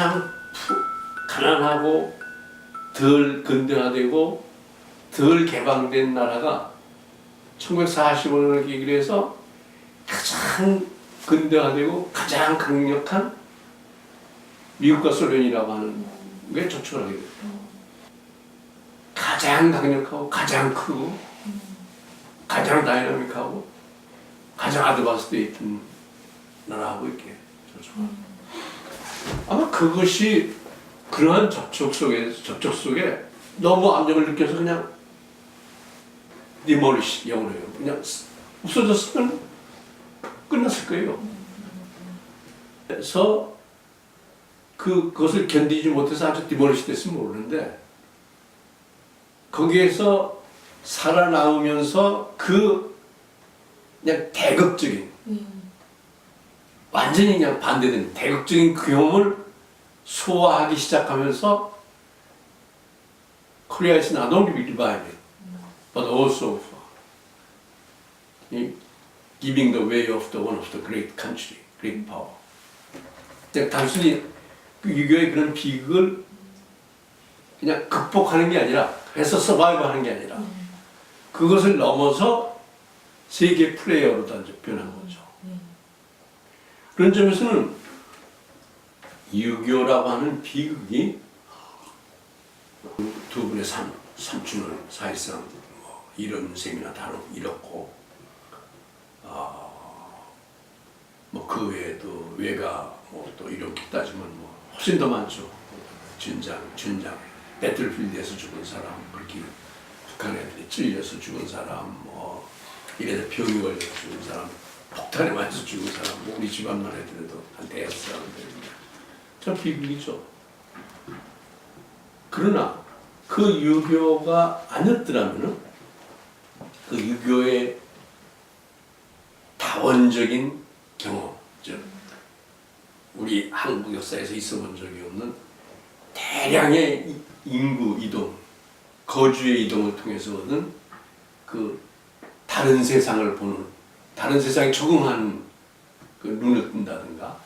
가장 푸, 가난하고 덜 근대화되고 덜 개방된 나라가 1945년을 계기로 해서 가장 근대화되고 가장 강력한 미국과 소련이라고 하는 게 저축을 하게 돼요. 가장 강력하고 가장 크고 가장 다이나믹하고 가장 아드바스드 있던 나라하고 이렇게 저축을 아마 그것이 그러한 접촉 속에 접촉 속에 너무 압력을 느껴서 그냥 디모리시 영어로. 그냥 쓰- 없어졌으면 끝났을 거예요. 그래서 그 그것을 견디지 못해서 아주 디모리시 됐으면 모르는데 거기에서 살아남으면서 그 그냥 대극적인 완전히 그냥 반대된 대극적인 그 경험을 소화하기 시작하면서 Korea is not only reviving, but also 이 giving the way of the one of the great country, great power. 단순히 그 유교의 그런 비극을 그냥 극복하는 게 아니라 해서 서바이브 하는 게 아니라 그것을 넘어서 세계 플레이어로 변한 거죠. 그런 점에서는 유교라고 하는 비극이 두 분의 삼, 삼촌을 사실상 뭐 이런 셈이나 다름 잃었고 뭐그 외에도 외가 뭐 또 이렇게 따지면 뭐 훨씬 더 많죠. 준장, 준장, 배틀필드에서 죽은 사람, 그렇게 북한 애들이 찔려서 죽은 사람, 뭐 이래서 병이 걸려서 죽은 사람, 폭탄에 맞아서 죽은 사람, 뭐 우리 집안만 해도 한 대여섯 사람들입니다. 참 비극이죠. 그러나 그 유교가 아니었더라면은 그 유교의 다원적인 경험, 즉 우리 한국 역사에서 있어본 적이 없는 대량의 이- 인구 이동, 거주의 이동을 통해서 얻은 그 다른 세상을 보는, 다른 세상에 적응하는 그 눈을 뜬다든가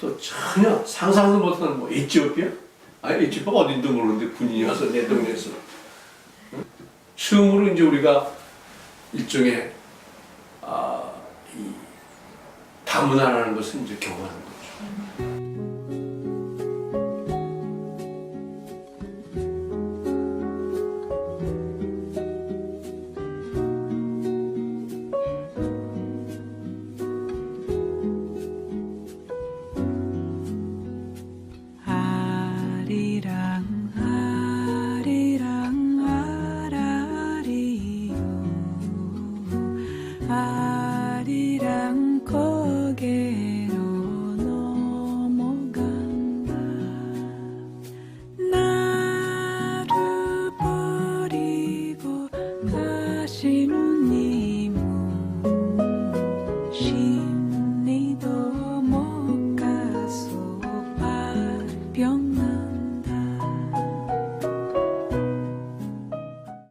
또 전혀 상상도 못하는 뭐 에티오피아? 아니 에티오피아 어딘도 모르는데 군인이 와서 내 동네에서 응? 처음으로 이제 우리가 일종의 아, 이 다문화라는 것을 이제 경험하는 거죠. Lâchez-nous.